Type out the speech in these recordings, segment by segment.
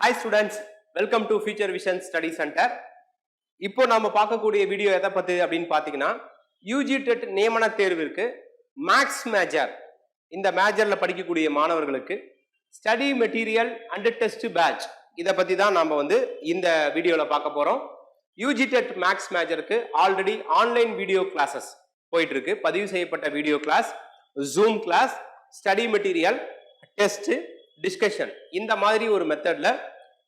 Hi students welcome to future vision study centre இப்போ நம்ம பார்க்கக்கூடிய வீடியோ எதை பற்றி அப்படின்னு பார்த்தீங்கன்னா யூஜி டெட் நியமன தேர்விற்கு மேக்ஸ் மேஜர் இந்த மேஜரில் படிக்கக்கூடிய மாணவர்களுக்கு study material and test batch இதை பற்றி தான் நாம் வந்து இந்த வீடியோவில் பார்க்க போகிறோம் யூஜி டெட் மேக்ஸ் மேஜருக்கு ஆல்ரெடி ஆன்லைன் வீடியோ கிளாஸஸ் போயிட்டுருக்கு. பதிவு செய்யப்பட்ட video class zoom class study material test discussion இந்த மாதிரி ஒரு மெத்தடில்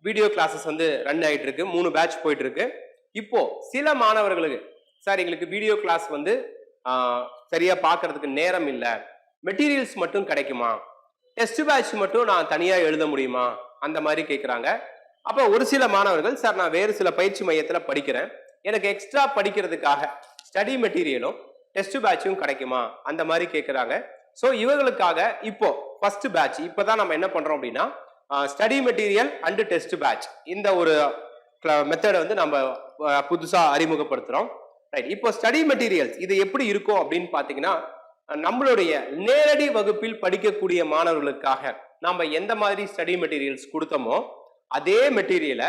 வீடியோ கிளாஸஸ் வந்து ரன் ஆகிட்டு இருக்கு மூணு பேட்ச் போயிட்டு இருக்கு இப்போ சில மாணவர்களுக்கு சார் எங்களுக்கு வீடியோ கிளாஸ் வந்து சரியாக சரியா நேரம் இல்லை. மெட்டீரியல்ஸ் மட்டும் கிடைக்குமா? டெஸ்ட் பேட்ச் மட்டும் நான் தனியாக எழுத முடியுமா? அந்த மாதிரி கேட்குறாங்க அப்போ ஒரு சில மாணவர்கள் சார் நான் வேறு சில பயிற்சி மையத்தில் படிக்கிறேன். எனக்கு எக்ஸ்ட்ரா படிக்கிறதுக்காக ஸ்டடி மெட்டீரியலும் டெஸ்ட் பேட்சும் கிடைக்குமா? அந்த மாதிரி கேட்குறாங்க ஸோ இவங்களுக்காக இப்போ ஃபர்ஸ்ட் பேட்ச் இப்போ தான் நம்ம என்ன பண்ணுறோம் அப்படின்னா study material and test batch இந்த ஒரு மெத்தடை வந்து நம்ம புதுசாக அறிமுகப்படுத்துகிறோம் ரைட் இப்போ ஸ்டடி மெட்டீரியல்ஸ் இது எப்படி இருக்கும் அப்படின்னு பார்த்தீங்கன்னா நம்மளுடைய நேரடி வகுப்பில் படிக்கக்கூடிய மாணவர்களுக்காக நாம் எந்த மாதிரி ஸ்டடி மெட்டீரியல்ஸ் கொடுத்தோமோ அதே மெட்டீரியலை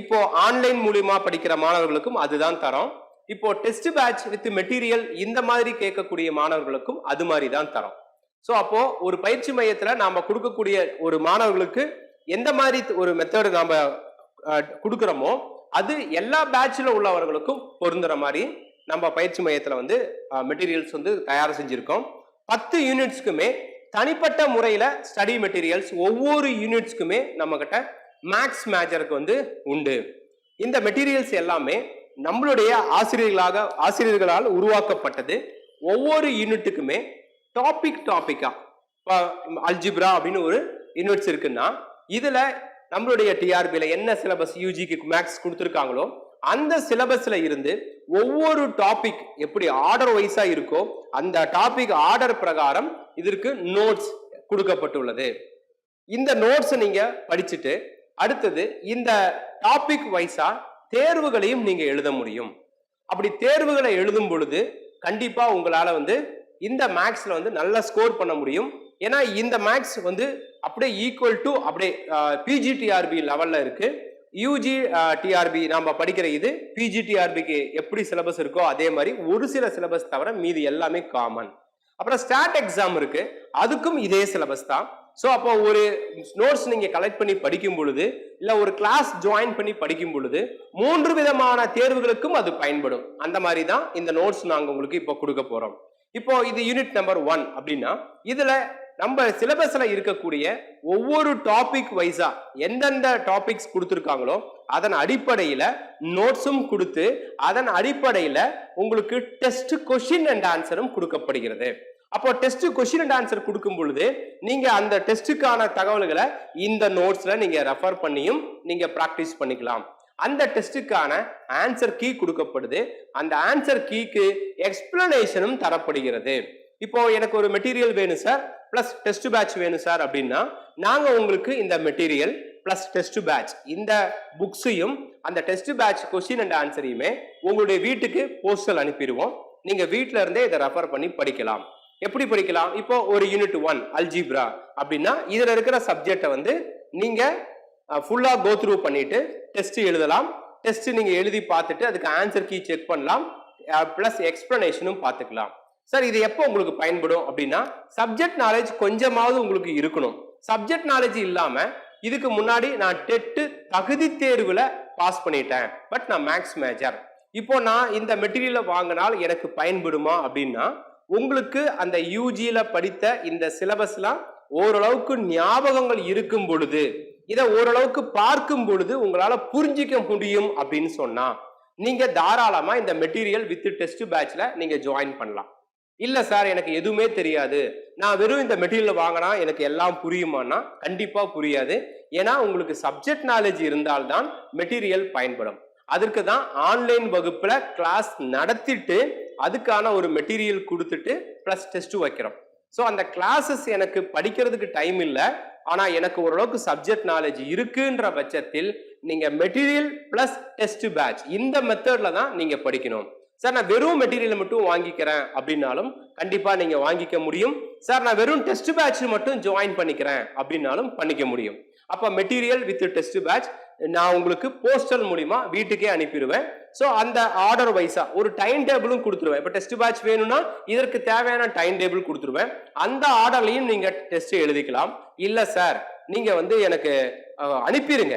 இப்போ ஆன்லைன் மூலியமா படிக்கிற மாணவர்களுக்கும் அதுதான் தரோம். இப்போ டெஸ்ட் பேட்ச் வித் மெட்டீரியல் இந்த மாதிரி கேட்கக்கூடிய மாணவர்களுக்கும் அது மாதிரி தான் தரோம். ஸோ அப்போ ஒரு பயிற்சி மையத்தில் நாம் கொடுக்கக்கூடிய ஒரு மாணவர்களுக்கு எந்த மாதிரி ஒரு மெத்தடு நாம் கொடுக்குறோமோ அது எல்லா பேட்சில் உள்ளவர்களுக்கும் பொருந்துற மாதிரி நம்ம பயிற்சி மையத்தில் வந்து மெட்டீரியல்ஸ் வந்து தயார் செஞ்சுருக்கோம். பத்து யூனிட்ஸ்க்குமே தனிப்பட்ட முறையில் ஸ்டடி மெட்டீரியல்ஸ் ஒவ்வொரு யூனிட்ஸ்க்குமே நம்மக்கிட்ட மேக்ஸ் மேஜருக்கு வந்து உண்டு. இந்த மெட்டீரியல்ஸ் எல்லாமே நம்மளுடைய ஆசிரியர்களாக ஆசிரியர்களால் உருவாக்கப்பட்டது. ஒவ்வொரு யூனிட்டுக்குமே டாபிக் டாபிக்கா அல்ஜிப்ரா அப்படின்னு ஒரு யூனிட்ஸ் இருக்குன்னா இதில் நம்மளுடைய டிஆர்பியில் என்ன சிலபஸ் யூஜிக்கு மேக்ஸ் கொடுத்துருக்காங்களோ அந்த சிலபஸில் இருந்து ஒவ்வொரு டாபிக் எப்படி ஆர்டர் வைஸாக இருக்கோ அந்த டாபிக் ஆர்டர் பிரகாரம் இதற்கு நோட்ஸ் கொடுக்கப்பட்டுள்ளது. இந்த நோட்ஸை நீங்கள் படிச்சுட்டு அடுத்தது இந்த டாபிக் வைஸாக தேர்வுகளையும் நீங்கள் எழுத முடியும். அப்படி தேர்வுகளை எழுதும் பொழுது கண்டிப்பாக உங்களால் வந்து இந்த மேக்ஸில் வந்து நல்லா ஸ்கோர் பண்ண முடியும். ஏன்னா இந்த மேக்ஸ் வந்து அப்படியே ஈக்குவல் டு அப்படியே பிஜிடிஆர்பி லெவலில் இருக்குது யூஜி டிஆர்பி நாம் படிக்கிற இது பிஜிடிஆர்பிக்கு எப்படி சிலபஸ் இருக்கோ அதே மாதிரி ஒரு சில சிலபஸ் தவிர மீதி எல்லாமே காமன் அப்புறம் ஸ்டாட் எக்ஸாம் இருக்குது அதுக்கும் இதே சிலபஸ் தான். ஸோ அப்போ ஒரு நோட்ஸ் நீங்கள் கலெக்ட் பண்ணி படிக்கும் பொழுது இல்லை ஒரு கிளாஸ் ஜாயின் பண்ணி படிக்கும் பொழுது மூன்று விதமான தேர்வுகளுக்கும் அது பயன்படும். அந்த மாதிரி தான் இந்த நோட்ஸ் நாங்கள் உங்களுக்கு இப்போ கொடுக்க போகிறோம் இப்போ இது யூனிட் நம்பர் ஒன் அப்படின்னா இதுல நம்ம சிலபஸ்ல இருக்கக்கூடிய ஒவ்வொரு டாபிக் வைஸா எந்தெந்த டாபிக்ஸ் கொடுத்துருக்காங்களோ அதன் அடிப்படையில நோட்ஸும் கொடுத்து அதன் அடிப்படையில உங்களுக்கு டெஸ்ட் கொஷின் அண்ட் ஆன்சரும் கொடுக்கப்படுகிறது. அப்போ டெஸ்ட் கொஷின் அண்ட் ஆன்சர் கொடுக்கும் பொழுது நீங்க அந்த டெஸ்ட்டுக்கான தகவல்களை இந்த நோட்ஸ்ல நீங்க ரெஃபர் பண்ணியும் நீங்க ப்ராக்டிஸ் பண்ணிக்கலாம். அந்த டெஸ்ட்டுக்கான ஆன்சர் கீ கொடுக்கப்படுது. அந்த ஆன்சர் கீக்கு எக்ஸ்பிளனேஷனும் தரப்படுகிறது. இப்போ எனக்கு ஒரு மெட்டீரியல் வேணும் சார் பிளஸ் டெஸ்ட் பேட்ச் வேணும் சார் அப்படின்னா நாங்கள் உங்களுக்கு இந்த மெட்டீரியல் பிளஸ் டெஸ்ட் பேட்ச் இந்த புக்ஸையும் அந்த டெஸ்ட் பேட்ச் கொஸ்டின் அண்ட் ஆன்சரையுமே உங்களுடைய வீட்டுக்கு போஸ்டல் அனுப்பிடுவோம். நீங்கள் வீட்டில இருந்தே இதை ரெஃபர் பண்ணி படிக்கலாம். எப்படி படிக்கலாம்? இப்போ ஒரு யூனிட் ஒன் அல்ஜிப்ரா அப்படின்னா இதில் இருக்கிற சப்ஜெக்டை வந்து நீங்கள் ஃபுல்லாக கோ த்ரூ பண்ணிட்டு டெஸ்ட் எழுதலாம். டெஸ்ட் நீங்கள் எழுதி பார்த்துட்டு அதுக்கு ஆன்சர் கீ செக் பண்ணலாம். ப்ளஸ் எக்ஸ்ப்ளனேஷனும் பார்த்துக்கலாம். சார் இது எப்போ உங்களுக்கு பயன்படும் அப்படின்னா சப்ஜெக்ட் நாலேஜ் கொஞ்சமாவது உங்களுக்கு இருக்கணும். சப்ஜெக்ட் நாலேஜ் இல்லாமல் இதுக்கு முன்னாடி நான் டெட்டு தகுதி தேர்வில் பாஸ் பண்ணிட்டேன். பட் நான் மேக்ஸ் மேஜர் இப்போ நான் இந்த மெட்டீரியலை வாங்கினால் எனக்கு பயன்படுமா அப்படின்னா உங்களுக்கு அந்த யூஜியில் படித்த இந்த சிலபஸ்லாம் ஓரளவுக்கு ஞாபகங்கள் இருக்கும் பொழுது இதை ஓரளவுக்கு பார்க்கும் பொழுது உங்களால புரிஞ்சிக்க முடியும் அப்படின்னு சொன்னா நீங்க தாராளமா இந்த மெட்டீரியல் வித் டெஸ்ட் பேட்ச்ல நீங்க ஜாயின் பண்ணலாம். இல்ல சார் எனக்கு எதுவுமே தெரியாது. நான் வெறும் இந்த மெட்டீரியல் வாங்கினா எனக்கு எல்லாம் புரியுமானா கண்டிப்பா புரியாது. ஏன்னா உங்களுக்கு சப்ஜெக்ட் நாலேஜ் இருந்தால்தான் மெட்டீரியல் பயன்படும். அதற்கு தான் ஆன்லைன் வகுப்புல கிளாஸ் நடத்திட்டு அதுக்கான ஒரு மெட்டீரியல் கொடுத்துட்டு ப்ளஸ் டெஸ்ட் வைக்கிறோம். ஸோ அந்த கிளாஸஸ் எனக்கு படிக்கிறதுக்கு டைம் இல்லை. ஆனால் எனக்கு ஓரளவுக்கு சப்ஜெக்ட் நாலேஜ் இருக்குன்ற பட்சத்தில் நீங்கள் மெட்டீரியல் ப்ளஸ் டெஸ்ட் பேட்ச் இந்த மெத்தடில் தான் நீங்கள் படிக்கணும். சார் நான் வெறும் மெட்டீரியல் மட்டும் வாங்கிக்கிறேன் அப்படின்னாலும் கண்டிப்பாக நீங்கள் வாங்கிக்க முடியும். சார் நான் வெறும் டெஸ்ட் பேட்ச் மட்டும் ஜாயின் பண்ணிக்கிறேன் அப்படின்னாலும் பண்ணிக்க முடியும். அப்போ மெட்டீரியல் வித் டெஸ்ட் பேட்ச் நான் உங்களுக்கு போஸ்டல் மூலிமா வீட்டுக்கே அனுப்பிடுவேன். ஸோ அந்த ஆர்டர் வைஸா ஒரு டைம் டேபிளும் கொடுத்துருவேன். இப்போ டெஸ்ட் பேட்ச் வேணும்னா இதற்கு தேவையான டைம் டேபிள் கொடுத்துருவேன். அந்த ஆர்டர்லையும் நீங்க டெஸ்ட் எழுதிக்கலாம். இல்லை சார் நீங்க வந்து எனக்கு அனுப்பிடுங்க.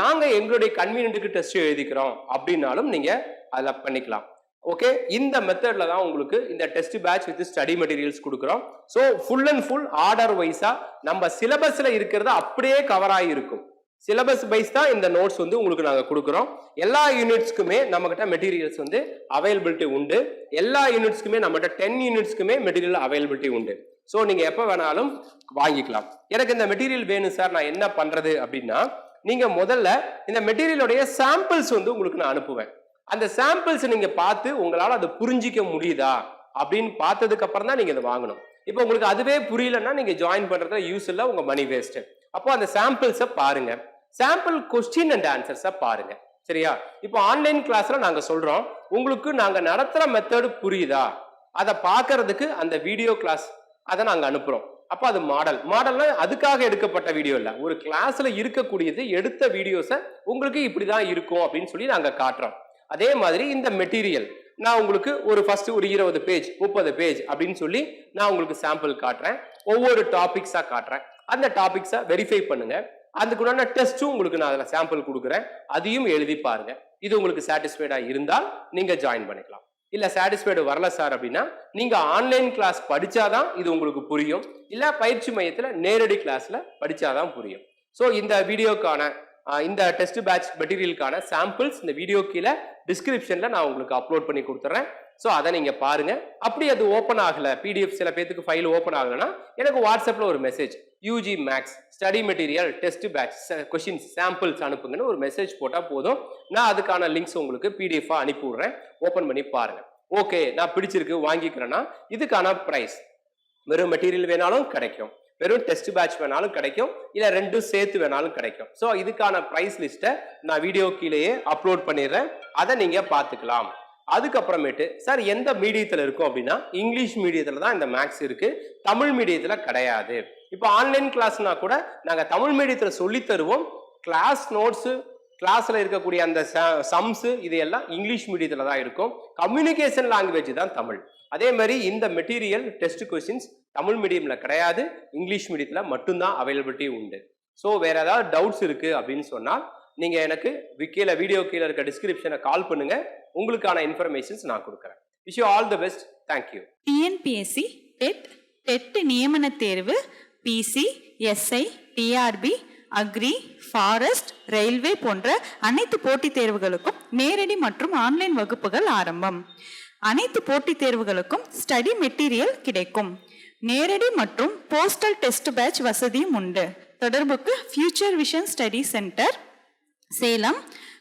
நாங்க எங்களுடைய கன்வீனியன்ட்டுக்கு டெஸ்ட் எழுதிக்கிறோம். அப்படின்னாலும் நீங்க அதில் பண்ணிக்கலாம். ஓகே இந்த மெத்தட்ல தான் உங்களுக்கு இந்த test batch with study materials கொடுக்குறோம். So full and full order வைஸா நம்ம சிலபஸ்ல இருக்கிறது அப்படியே கவர் ஆகி இருக்கும் சிலபஸ் வைஸ் தான் இந்த நோட்ஸ் வந்து உங்களுக்கு நாங்கள் கொடுக்குறோம். எல்லா யூனிட்ஸ்க்குமே நம்மகிட்ட மெட்டீரியல்ஸ் வந்து அவைலபிலிட்டி உண்டு. எல்லா யூனிட்ஸ்க்குமே நம்மகிட்ட டென் யூனிட்ஸ்க்குமே மெட்டீரியல் அவைலபிலிட்டி உண்டு. ஸோ நீங்கள் எப்போ வேணாலும் வாங்கிக்கலாம். எனக்கு இந்த மெட்டீரியல் வேணும் சார் நான் என்ன பண்ணுறது அப்படின்னா நீங்கள் முதல்ல இந்த மெட்டீரியலுடைய சாம்பிள்ஸ் வந்து உங்களுக்கு நான் அனுப்புவேன். அந்த சாம்பிள்ஸ் நீங்கள் பார்த்து உங்களால் அதை புரிஞ்சிக்க முடியுதா அப்படின்னு பார்த்ததுக்கு அப்புறம் தான் நீங்கள் இதை வாங்கணும். இப்போ உங்களுக்கு அதுவே புரியலன்னா நீங்கள் ஜாயின் பண்ணுறதுல யூஸ் இல்லை உங்கள் மணி வேஸ்ட்டு அப்போ அந்த சாம்பிள்ஸை பாருங்க. சாம்பிள் கொஸ்டின் அண்ட் ஆன்சர்ஸை பாருங்க. சரியா? இப்போ ஆன்லைன் கிளாஸ்ல நாங்க சொல்றோம் உங்களுக்கு நாங்க நடத்துற மெத்தடு புரியுதா? அதை பார்க்கறதுக்கு அந்த வீடியோ கிளாஸ் அதை நாங்க அனுப்புறோம். அப்போ அது மாடல் மாடல்னா அதுக்காக எடுக்கப்பட்ட வீடியோ இல்லை. ஒரு கிளாஸ்ல இருக்கக்கூடியது எடுத்த வீடியோஸை உங்களுக்கு இப்படி தான் இருக்கும் அப்படின்னு சொல்லி நாங்கள் காட்டுறோம். அதே மாதிரி இந்த மெட்டீரியல் நான் உங்களுக்கு ஒரு ஃபர்ஸ்ட் ஒரு இருபது பேஜ் முப்பது பேஜ் அப்படின்னு சொல்லி நான் உங்களுக்கு சாம்பிள் காட்டுறேன். ஒவ்வொரு டாபிக்ஸாக காட்டுறேன். அந்த டாபிக்ஸை வெரிஃபை பண்ணுங்க. அதுக்குண்டான டெஸ்ட்டும் உங்களுக்கு நான் அதில் சாம்பிள் கொடுக்குறேன். அதையும் எழுதி பாருங்க. இது உங்களுக்கு சாட்டிஸ்ஃபைடாக இருந்தால் நீங்கள் ஜாயின் பண்ணிக்கலாம். இல்லை சாட்டிஸ்ஃபைடு வரல சார் அப்படின்னா நீங்கள் ஆன்லைன் கிளாஸ் படித்தாதான் இது உங்களுக்கு புரியும். இல்லை பயிற்சி மையத்தில் நேரடி கிளாஸில் படித்தாதான் புரியும். ஸோ இந்த வீடியோக்கான இந்த டெஸ்ட் பேட்ச் மெட்டீரியலுக்கான சாம்பிள்ஸ் இந்த வீடியோ கீழே டிஸ்கிரிப்ஷனில் நான் உங்களுக்கு அப்லோட் பண்ணி கொடுத்துட்றேன் ஸோ அதை நீங்கள் பாருங்கள் அப்படி அது ஓப்பன் ஆகலை. பிடிஎஃப் சில பேத்துக்கு ஃபைல் ஓப்பன் ஆகலைன்னா எனக்கு வாட்ஸ்அப்பில் ஒரு message UG maths study material test batch questions samples அனுப்புங்கன்னு ஒரு மெசேஜ் போட்டால் போதும். நான் அதுக்கான லிங்க்ஸ் உங்களுக்கு பிடிஎஃபாக அனுப்பி விட்றேன் ஓப்பன் பண்ணி பாருங்கள் ஓகே நான் பிடிச்சிருக்கு வாங்கிக்கிறேன்னா இதுக்கான ப்ரைஸ் வெறும் மெட்டீரியல் வேணாலும் கிடைக்கும். வெறும் டெஸ்ட் பேட்ச் வேணாலும் கிடைக்கும். இல்லை ரெண்டும் சேர்த்து வேணாலும் கிடைக்கும். ஸோ இதுக்கான ப்ரைஸ் லிஸ்ட்டை நான் வீடியோ கீழேயே அப்லோட் பண்ணிடுறேன். அதை நீங்கள் பார்த்துக்கலாம். அதுக்கப்புறமேட்டு சார் எந்த மீடியத்தில் இருக்கும் அப்படின்னா இங்கிலீஷ் மீடியத்தில் தான் இந்த மேக்ஸ் இருக்குது தமிழ் மீடியத்தில் கிடையாது. இப்போ ஆன்லைன் கிளாஸ்னா கூட நாங்கள் தமிழ் மீடியத்தில் சொல்லித்தருவோம் கிளாஸ் நோட்ஸு கிளாஸில் இருக்கக்கூடிய அந்த சம்ஸு இது எல்லாம் இங்கிலீஷ் மீடியத்தில் தான் இருக்கும். கம்யூனிகேஷன் லாங்குவேஜ் தான் தமிழ். அதே மாதிரி இந்த மெட்டீரியல் டெஸ்ட் கொஸ்டின்ஸ் தமிழ் மீடியமில் கிடையாது. இங்கிலீஷ் மீடியத்தில் மட்டும்தான் அவைலபிலிட்டி உண்டு. ஸோ வேறு ஏதாவது டவுட்ஸ் இருக்குது அப்படின்னு சொன்னால் நீங்கள் எனக்கு வி- கீழே வீடியோ கீழே இருக்க டிஸ்கிரிப்ஷனை கால் பண்ணுங்க. உங்களுக்கான இன்ஃபர்மேஷன்ஸ் நான் கொடுக்குறேன். Wish you all the best thank you TNPSC TET TET நியமன தேர்வு PC SI TRB agri forest railway போன்ற அனைத்து போட்டித் தேர்வுகளுக்கும் நேரடி மற்றும் ஆன்லைன் வகுப்புகள் ஆரம்பம். அனைத்து போட்டித் தேர்வுகளுக்கும் ஸ்டடி மெட்டீரியல் கிடைக்கும். நேரடி மற்றும் போஸ்டல் டெஸ்ட் பேட்ச் வசதியும் உண்டு. தொடர்புக்கு future vision study centre Salem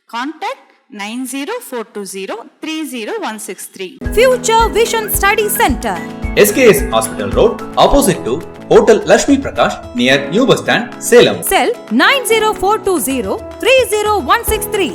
contact nine zero four two zero three zero one six three Future Vision Study Center. SKS Hospital Road, opposite to Hotel Lashmi Prakash, near New Bus Stand, Salem. Cell 90420 30163.